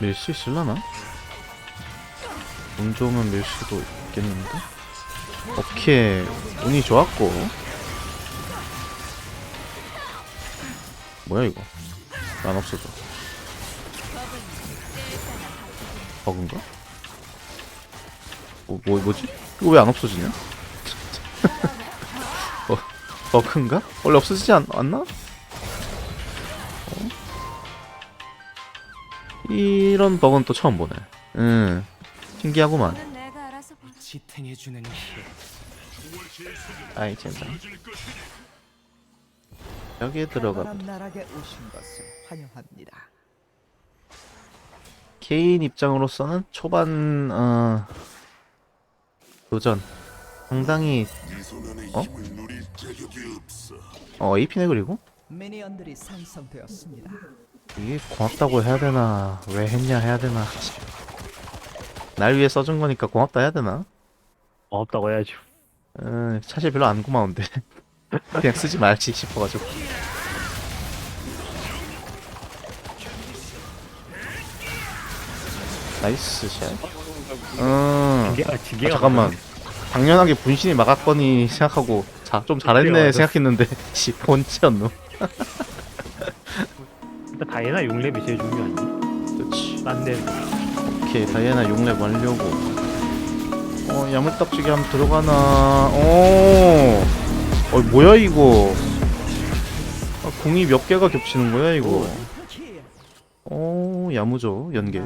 밀 수 있을라나? 운 좋으면 밀 수도 있겠는데? 오케이 운이 좋았고 뭐야 이거 안 없어져 버그인가? 뭐, 뭐 뭐지? 이거 왜 안 없어지냐? 어, 버그인가? 원래 없어지지 않, 않나? 이런 버그는 또 처음 보네 응 신기하구만 너는 내가 알아서 볼 지탱해주는 힘. 아이 젠장 여기에 들어가. 개인 입장으로서는 초반 어 도전 상당히 어? 어 AP네 그리고 미니언들이 생성되었습니다. 이게 고맙다고 해야 되나 왜 했냐 해야 되나. 날 위해 써준 거니까 고맙다 해야 되나? 없다고 해야죠. 음, 사실 별로 안 고마운데. 그냥 쓰지 말지 싶어가지고. 나이스 샷. 음. 징계가 징계가 아, 잠깐만. 당연하게 분신이 막았거니 생각하고 자 좀 잘했네. 생각했는데. 씨 본체였노. 일단 다이애나 6렙이 제일 중요하지. 그렇지 딴데 오케이 다이애나 6렙 완료고. 어 야물딱지기 하면 들어가나? 어, 어 뭐야 이거? 아, 공이 몇 개가 겹치는 거야 이거? 어 야무져 연계.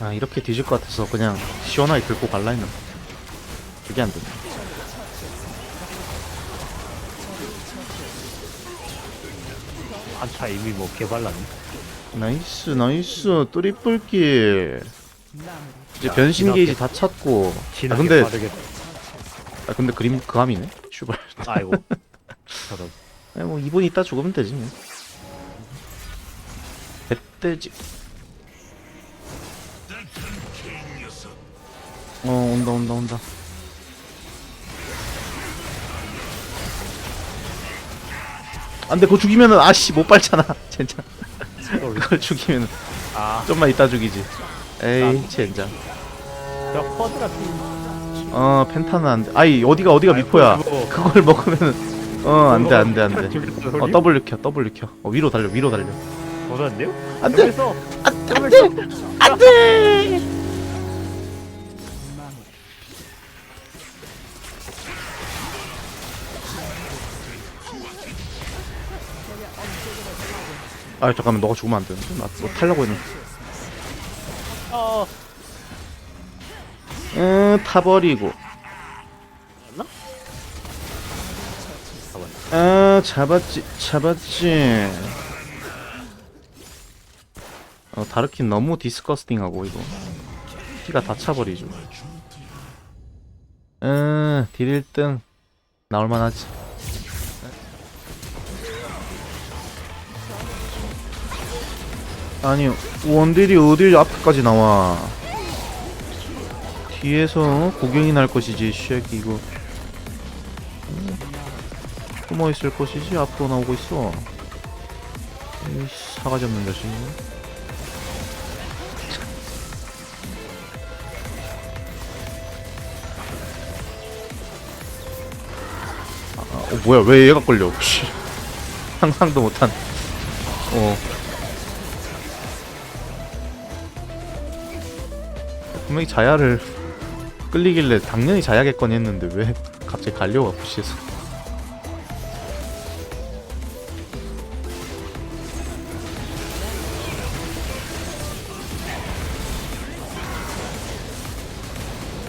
아 이렇게 뒤질 것 같아서 그냥 시원하게 긁고 갈라 했는데. 그게 안 되네 한타 이미 뭐 개발랐네. 나이스 나이스. 트리플킬. 이제 변신 게이지 다 찾고. 아 근데 빠르게. 아 근데 그림 그함이네? 슈발. 아이고. 저런. 아니 뭐 2분 있다 죽으면 되지 뭐. 배돼지. 어 온다 온다 온다 안돼 그거 죽이면은 아씨 못 밟잖아. 젠장. 그걸 죽이면은. 아, 좀만 이따 죽이지. 에이 젠장. 저 퍼드 같은. 어 펜타는 안돼. 아이 어디가 어디가 아이고, 미포야. 그걸 먹으면은 어 안돼 안돼 안돼. 어 소리? W 켜 W 켜 어 위로 달려 위로 달려? 안돼! 여기서 안돼! 안돼 아 잠깐만 너가 죽으면 안 되는데? 나뭐 타려고 했는데. 어, 응 타버리고. 아 잡았지 잡았지. 어 다르킨 너무 디스커스팅하고 이거. 피가 다 차버리죠. 응딜 1등 나올만하지 아니 원딜이 어딜 앞까지 나와 뒤에서 구경이 날 것이지 쉐기 이거 숨어 있을 것이지 앞으로 나오고 있어. 이 사가지 없는 자식. 아, 어, 뭐야 왜 얘가 걸려? 씨. 상상도 못한. 어. 분명히 자야를 끌리길래 당연히 자야겠거니 했는데 왜 갑자기 갈려가 푸시해서.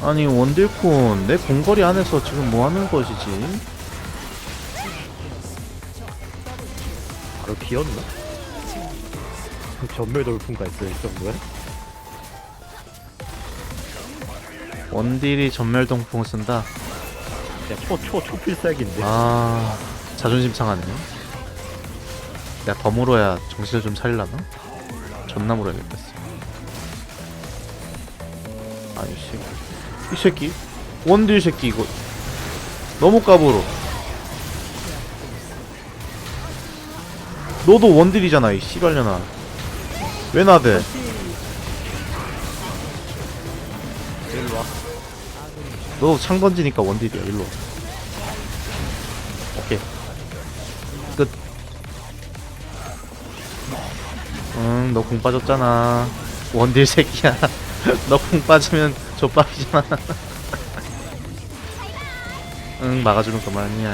아니 원딜콘 내 공거리 안에서 지금 뭐 하는 것이지? 바로 비었나? 전멸 돌풍가 있어요, 이 정도에? 원딜이 전멸 동풍을 쓴다. 그냥 초, 초, 초필살기인데. 아 자존심 상하네. 내가 더 물어야 정신을 좀 차리려나? 존나 물어야겠다. 아이 새끼. 이 새끼 원딜 새끼 이거 너무 까불어. 너도 원딜이잖아 이 씨발년아. 왜 나대? 너 창 던지니까 원딜이야 일로 와. 오케이 끝 응, 너 공 빠졌잖아. 원딜 새끼야. 너 공 빠지면 좆밥이잖아. 응, 막아주면 그만이야.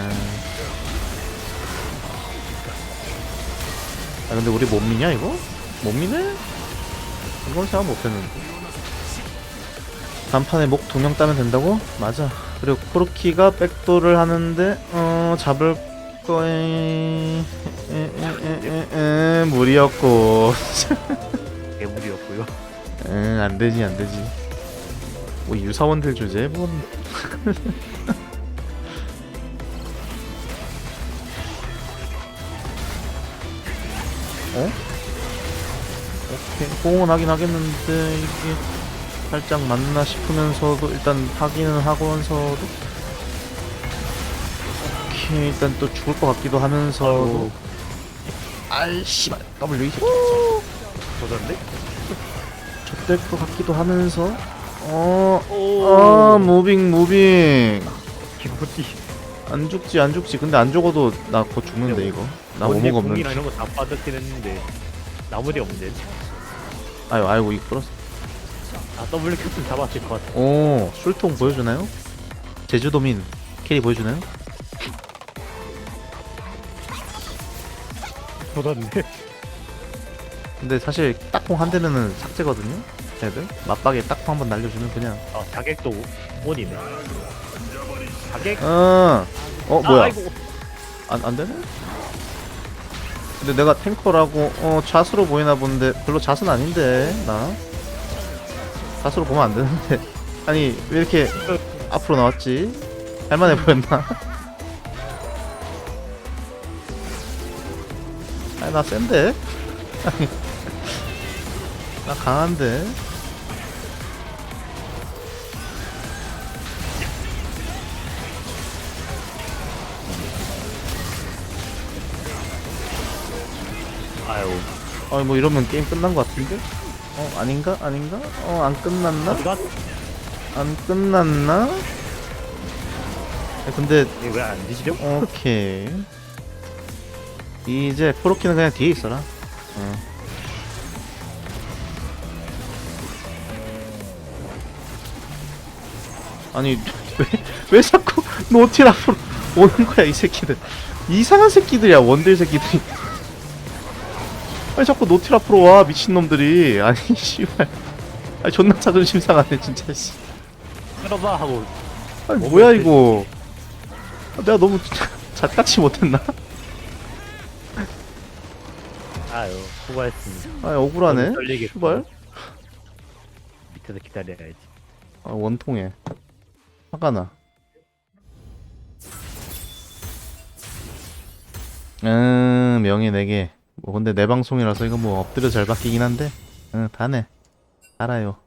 아, 근데 우리 못 미냐, 이거? 못 미네? 이건 생각 못 했는데. 단판에 목두명 따면 된다고? 맞아. 그리고 코르키가 백도를 하는데, 어, 잡을 거에, 에, 에, 에, 에, 에, 무리였고. 괴물이었고요. 응, 안 되지, 안 되지. 뭐, 유사원들 주제? 뭐. 어? 오케이. 호응은 하긴 하겠는데, 이게 살짝 맞나 싶으면서도, 일단 확인은 하고면서도. 오케이, 일단 또 죽을 것 같기도 하면서도. 아이, 씨발. W 이 새끼. 도전데? 될것 같기도 하면서 어, 오. 어, 무빙 무빙 기분이. 안 죽지 안 죽지 근데 안 죽어도 나 곧 죽는데 이거 나 오목 궁이랑 없는데 이런 거다 빠졌긴 했는데 나물이 없네. 아유 아이고 이거 끌었어 아 W 켰으면 잡았을 것 같아. 오 술통 보여주나요? 제주도민 캐리 보여주나요? 도전데. 근데 사실 딱콩 한 대면은 삭제거든요 애들 맞박에 딱콩 한번 날려주면 그냥 아 자객도 온이네. 자객. 어, 어 뭐야 아, 아이고. 안, 안 되네? 근데 내가 탱커라고 어 좌수로 보이나 본데 별로 좌수는 아닌데 나 좌수로 보면 안 되는데 아니 왜 이렇게 앞으로 나왔지? 할만해 보였나? 아니 나 센데? 아니, 나 강한데? 아유. 아니 뭐 이러면 게임 끝난 것 같은데? 어 아닌가? 아닌가? 어 안 끝났나? 어디가? 안 끝났나? 야, 근데 왜안 뒤지려? 오케이 이제 프로키는 그냥 뒤에 있어라 어. 아니 왜, 왜 자꾸 노틸 앞으로 오는 거야 이 새끼들 이상한 새끼들이야 원딜 새끼들이 아니 자꾸 노틸 앞으로 와 미친놈들이 아니 씨발 아니 존나 자존심 상하네 진짜 씨 끌어봐 하고 아니 뭐 뭐야. 이거 아, 내가 너무 잣같이 못했나? 아유 수고했습니다. 아 억울하네 너무 떨리겠다. 슈발 밑에서 기다려야지. 아 원통해 화가 나 음, 명예 4개. 뭐, 근데 내 방송이라서 이거 뭐 엎드려 잘 바뀌긴 한데, 응, 다네. 알아요.